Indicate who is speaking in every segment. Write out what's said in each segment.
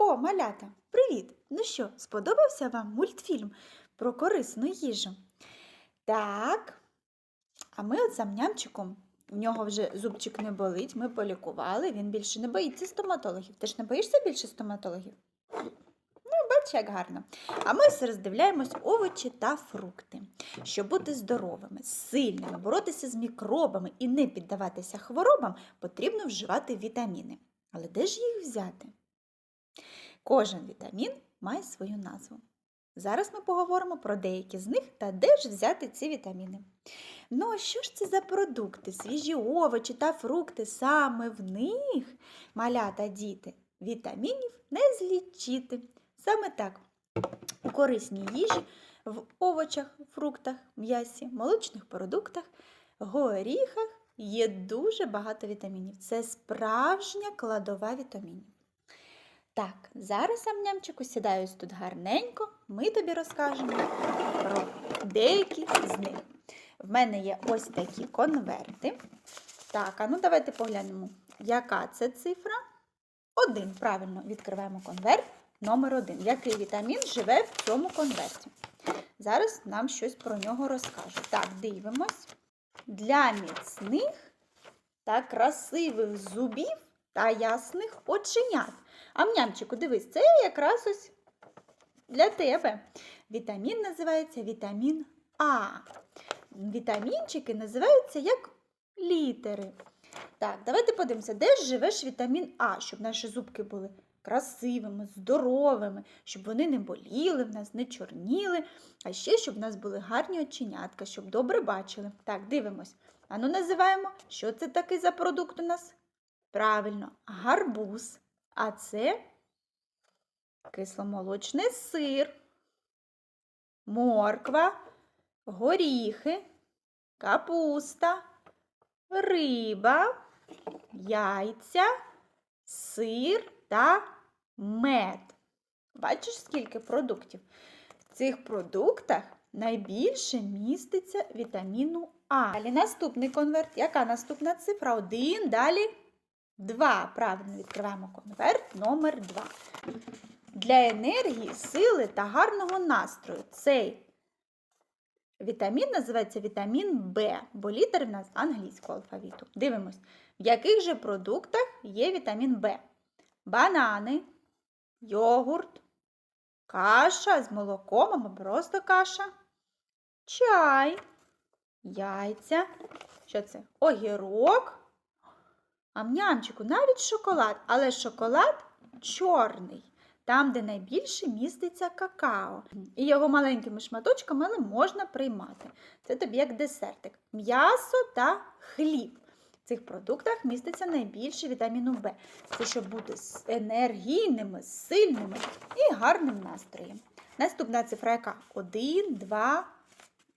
Speaker 1: О, малята, привіт! Ну що, сподобався вам мультфільм про корисну їжу? Так. А ми от з амнямчиком, у нього вже зубчик не болить, ми полікували, він більше не боїться стоматологів. Ти ж не боїшся більше стоматологів? Ну, бач, як гарно. А ми ось роздивляємось овочі та фрукти. Щоб бути здоровими, сильними, боротися з мікробами і не піддаватися хворобам, потрібно вживати вітаміни. Але де ж їх взяти? Кожен вітамін має свою назву. Зараз ми поговоримо про деякі з них та де ж взяти ці вітаміни. Ну, а що ж це за продукти, свіжі овочі та фрукти? Саме в них, малята діти, вітамінів не злічити. Саме так, у корисній їжі, в овочах, фруктах, м'ясі, молочних продуктах, горіхах є дуже багато вітамінів. Це справжня кладова вітамінів. Так, зараз, амнямчику, сідаюсь тут гарненько, ми тобі розкажемо про деякі з них. В мене є ось такі конверти. Так, а ну давайте поглянемо, яка це цифра? Один. Правильно, відкриваємо конверт номер один. Який вітамін живе в цьому конверті? Зараз нам щось про нього розкажуть. Так, дивимось. Для міцних та красивих зубів та ясних оченят. Амнямчику, дивись, це якраз ось для тебе. Вітамін називається вітамін А. Вітамінчики називаються як літери. Так, давайте подивимося, де ж живеш вітамін А, щоб наші зубки були красивими, здоровими, щоб вони не боліли, в нас не чорніли, а ще щоб в нас були гарні оченятка, щоб добре бачили. Так, дивимось. Ану, називаємо, що це такий за продукт у нас? Правильно, гарбуз. А це кисломолочний сир, морква, горіхи, капуста, риба, яйця, сир та мед. Бачиш, скільки продуктів? В цих продуктах найбільше міститься вітаміну А. Далі наступний конверт. Яка наступна цифра? Один, далі. 2. Правильно відкриваємо конверт номер 2. Для енергії, сили та гарного настрою цей вітамін називається вітамін В, бо літери в нас англійського алфавіту. Дивимось, в яких же продуктах є вітамін В? Банани, йогурт, каша з молоком або просто каша, чай, яйця. Що це? Огірок. Амнямчику, навіть шоколад, але шоколад чорний, там, де найбільше міститься какао. І його маленькими шматочками можна приймати. Це тобі як десертик. М'ясо та хліб. В цих продуктах міститься найбільше вітаміну В. Це щоб бути енергійними, сильними і гарним настроєм. Наступна цифра яка? Один, два,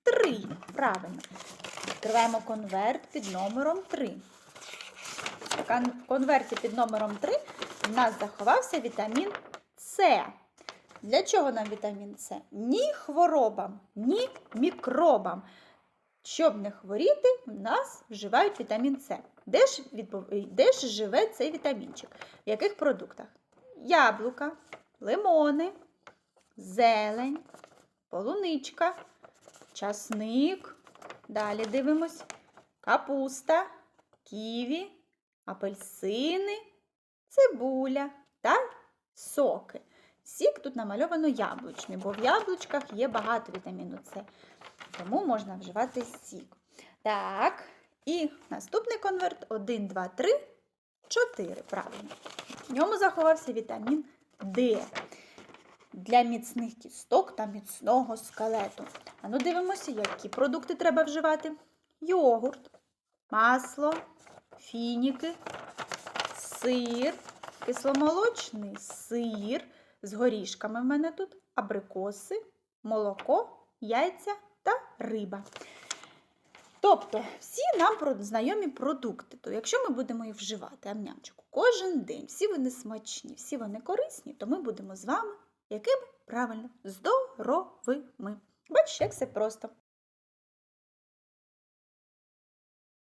Speaker 1: три. Правильно. Відкриваємо конверт під номером 3. В конверті під номером 3 в нас заховався вітамін С. Для чого нам вітамін С? Ні хворобам, ні мікробам. Щоб не хворіти, в нас вживають вітамін С. Де ж, відбув... Де ж живе цей вітамінчик? В яких продуктах? Яблука, лимони, зелень, полуничка, часник. Далі дивимось капуста, ківі апельсини, цибуля та соки. Сік тут намальовано яблучний, бо в яблучках є багато вітаміну С, тому можна вживати сік. Так, і наступний конверт 1, 2, 3, 4. Правильно. В ньому заховався вітамін Д. Для міцних кісток та міцного скелету. А ну дивимося, які продукти треба вживати: йогурт, масло, фініки, сир, кисломолочний сир з горішками в мене тут, абрикоси, молоко, яйця та риба. Тобто, всі нам знайомі продукти, то якщо ми будемо їх вживати, амнямчику, кожен день, всі вони смачні, всі вони корисні, то ми будемо з вами якими правильно здоровими. Бачиш, як все просто.